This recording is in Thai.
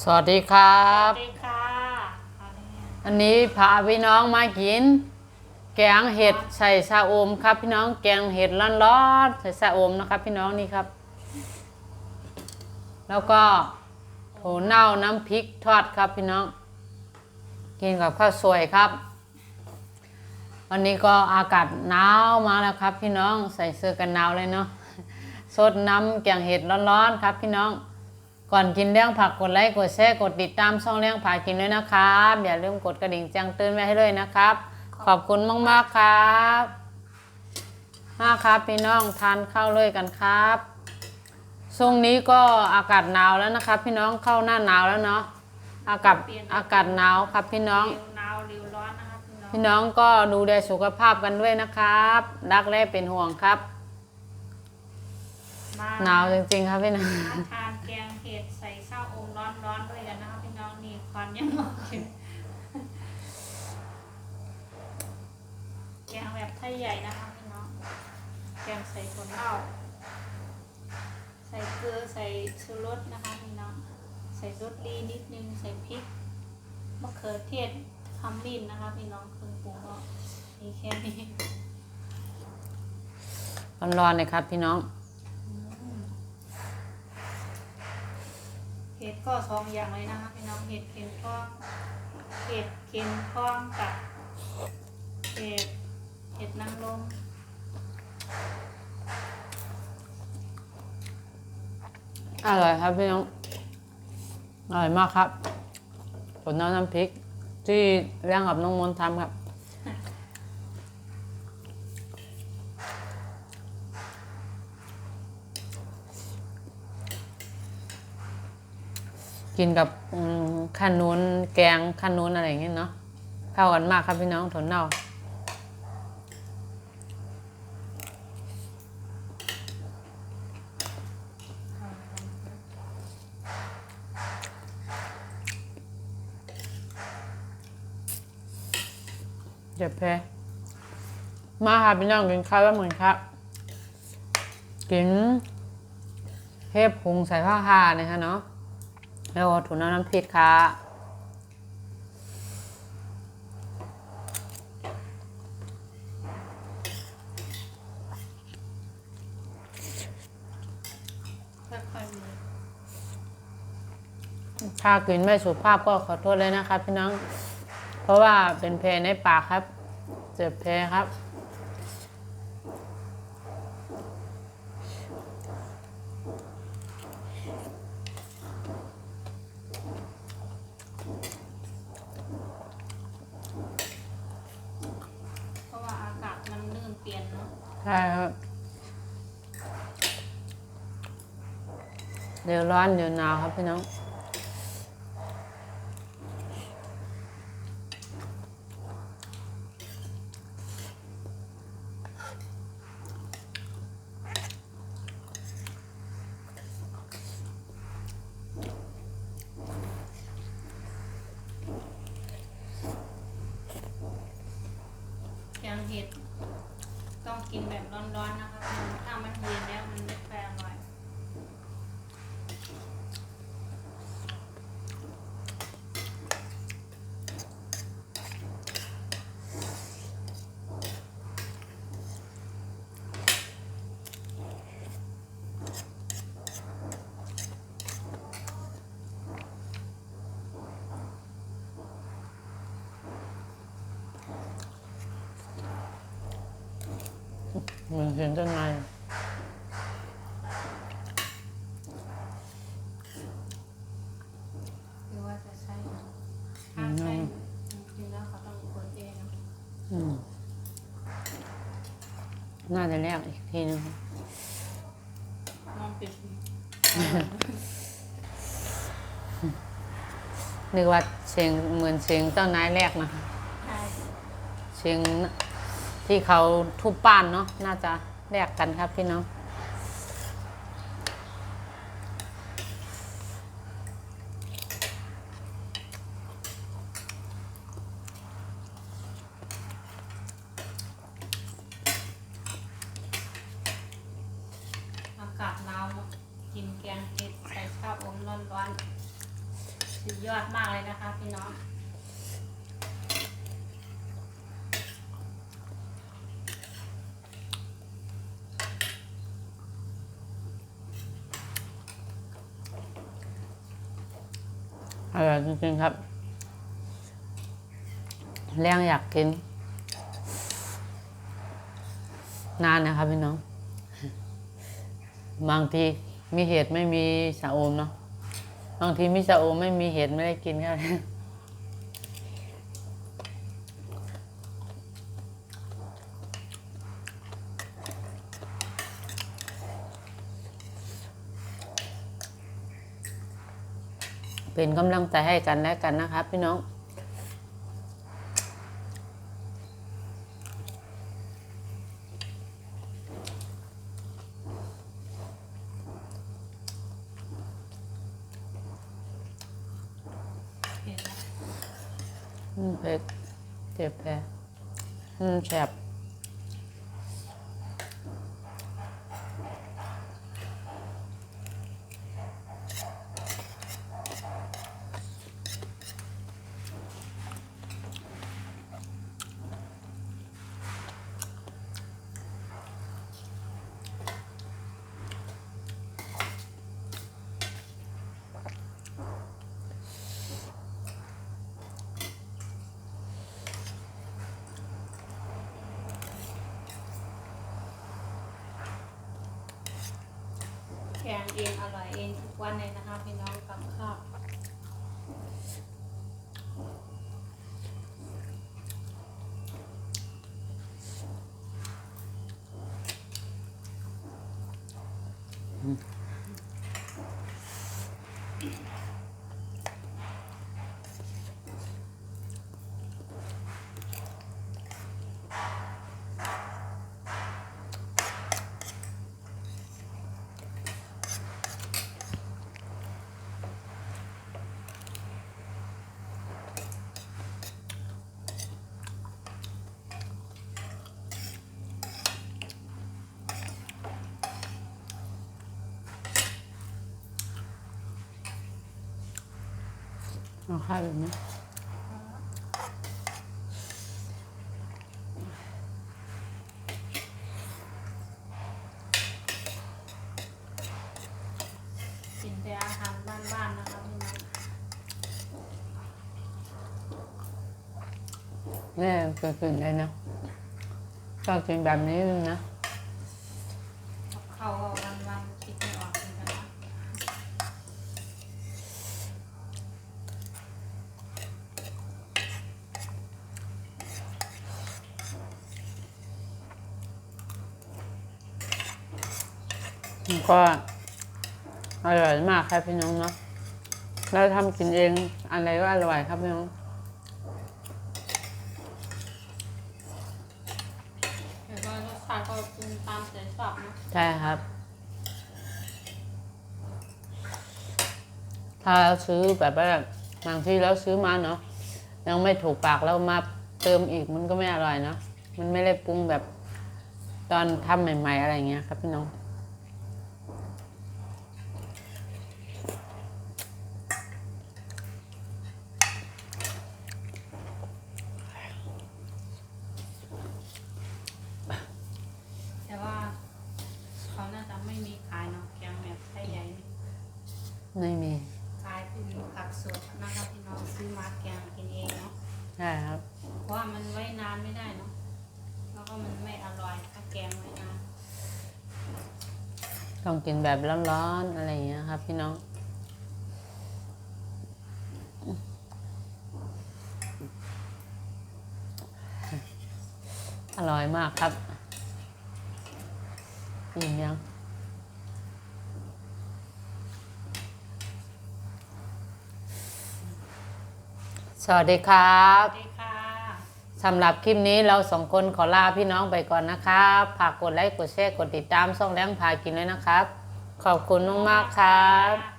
สวัสดีครัสบ วัสดีค่ะอันนี้พาพี่น้องมากิน แกงเห็ดใส่ชาอมครับ พี่น้องแกงเห็ดร้อนๆใส่ชาอมนะครับ พี่น้องนี่ครับ แล้วก็โถเน่าน้ำพริกทอดครับพี่น้อง กินกับข้าวสวยครับ วันนี้ก็อากาศหนาวมาแล้วครับ พี่น้องใส่เสื้อกันหนาวเลยเนาะสดน้ำแกงเห็ดร้อนๆครับ พี่น้อง ก่อนกินเรื่องผักกดไลค์กดแชร์กดติดตามช่องเรื่องผักกินด้วยนะครับ อย่าลืมกดกระดิ่งแจ้งเตือนไว้ให้ด้วยนะครับ ขอบคุณมากๆครับมาครับพี่น้องทานข้าวเลยกันครับช่วงนี้ก็อากาศหนาวแล้วนะครับ พี่น้องเข้าหน้าหนาวแล้วเนาะอากาศอากาศหนาวครับพี่น้องเร็วหนาวเร็วร้อนนะคะพี่น้องพี่น้องก็ดูแลสุขภาพกันด้วยนะครับ รักและเป็นห่วงครับ มาหนาวจริงๆครับพี่น้องมาทานแกงเห็ดใส่ข้าวอมร้อนๆด้วยกันนะคะพี่น้องนี่ควันยังออกอยู่แกงแบบไทยใหญ่นะคะพี่น้องแกงใส่ถั่วเน่าใส่เกลือใส่ชูรสนะคะพี่น้องใส่รสดีนิดนึงใส่พริกมะเขือเทศขมิ้นนะคะพี่น้องเครื่องปรุงก็มีแค่นี้ร้อนๆเลยครับพี่น้อง ห็ดก็สองอย่างเลยนะคะพี่น้องเห็ดเข็มทองเห็ดเข็มทองกับเห็ดเห็ดนางรมอร่อยครับพี่น้อง อร่อยมากครับผลน้ำน้ำพริก ที่เลี้ยงกับน้องมนทำครับ กินกับอืมขนุนแกงขนุนอะไรอย่างเงี้ยเนาะเข้ากันมากครับพี่น้องถั่วเน่าเจ็บแพ้มาค่ะพี่น้องกินข้าวแล้วเหมือนครับ กินเทพพุงใส่ผ้าคาเนี่ยค่ะเนาะ แล้วถุนน้ำน้ำพริกค่ะค่อยๆมีถ้ากินไม่สุภาพก็ขอโทษเลยนะครับพี่น้อง เพราะว่าเป็นแผลในปากครับ เจ็บแผลครับ เพราะว่าอากาศมันเริ่มเปลี่ยนเนาะ ใช่ครับเดี๋ยวร้อนเดี๋ยวหนาวครับพี่น้องแกงเห็ด ต้องกินแบบร้อนๆนะคะถ้ามันเย็นแล้วมันไม่แปรอร่อย มือนเห็นต้นไม้หรือว่าจะใช้ถ้าใช้จริงๆแล้วเขาต้องกดเองอืมน่าจะเรียกอีกทีนึงครับมองปิดนึกว่าเสียงเหมือนเสียงต้นไม้แรกนะ ใช่เสียง ที่เขาทุบป้านเนาะน่าจะแลกกันครับพี่น้องอากาศหนาวกินแกงเห็ดใส่ข้าวอมร้อนๆสุดยอดมากเลยนะคะพี่น้อง อร่อยจริงๆครับ แรงอยากกิน นานนะครับพี่น้อง บางทีมีเห็ดไม่มีสะโอมเนาะ บางทีมีสะโอมไม่มีเห็ดไม่ได้กินก็ เป็นกำลังใจให้กันและกันนะครับพี่น้องเห็นไหมอืมเผ็ดเจ็บแผลอืมแสบ งเองอร่อยเองทุกวันเลยนะคะพี่น้องกับข้าว เอาข้าวแบบนี้กินแต่อาหารบ้านๆนะคะพี่น้องแม่เกิดขึ้นเลยนะชอบกินแบบนี้นะ กับข้าวก็วันๆคิดไม่ออกเหมือนกันนะ มัน ก็อร่อยมากครับพี่น้องเนาะเราทำกินเองอะไรก็อร่อยครับพี่น้องแต่ว่ารสชาติก็ปรุงตามใจชอบนะใช่ครับ ถ้าเราซื้อแบบว่าบางที่เราซื้อมาเนาะยังไม่ถูกปากเรามาเติมอีกมันก็ไม่อร่อยเนาะมันไม่ได้ปรุงแบบตอนทำใหม่ ๆ อะไรอย่างเงี้ยครับพี่น้อง แต่ว่าเขาน่าจะไม่มีขายเนาะแกงแบบไทยใหญ่นี่ ไม่มีขายเป็นผักสดนะคะพี่น้องซื้อมาแกงกินเองเนาะใช่ครับ เพราะว่ามันไว้นานไม่ได้เนาะแล้วก็มันไม่อร่อยถ้าแกงไว้นานต้องกินแบบร้อนๆอะไรอย่างเงี้ยครับ พี่น้องอร่อยมากครับอิ่มยัง สวัสดีครับ สวัสดีค่ะสำหรับคลิปนี้เราสองคนขอลาพี่น้องไปก่อนนะครับฝากกดไลค์กดแชร์กดติดตามช่องแรงพากินด้วยนะครับ ขอบคุณมากๆครับ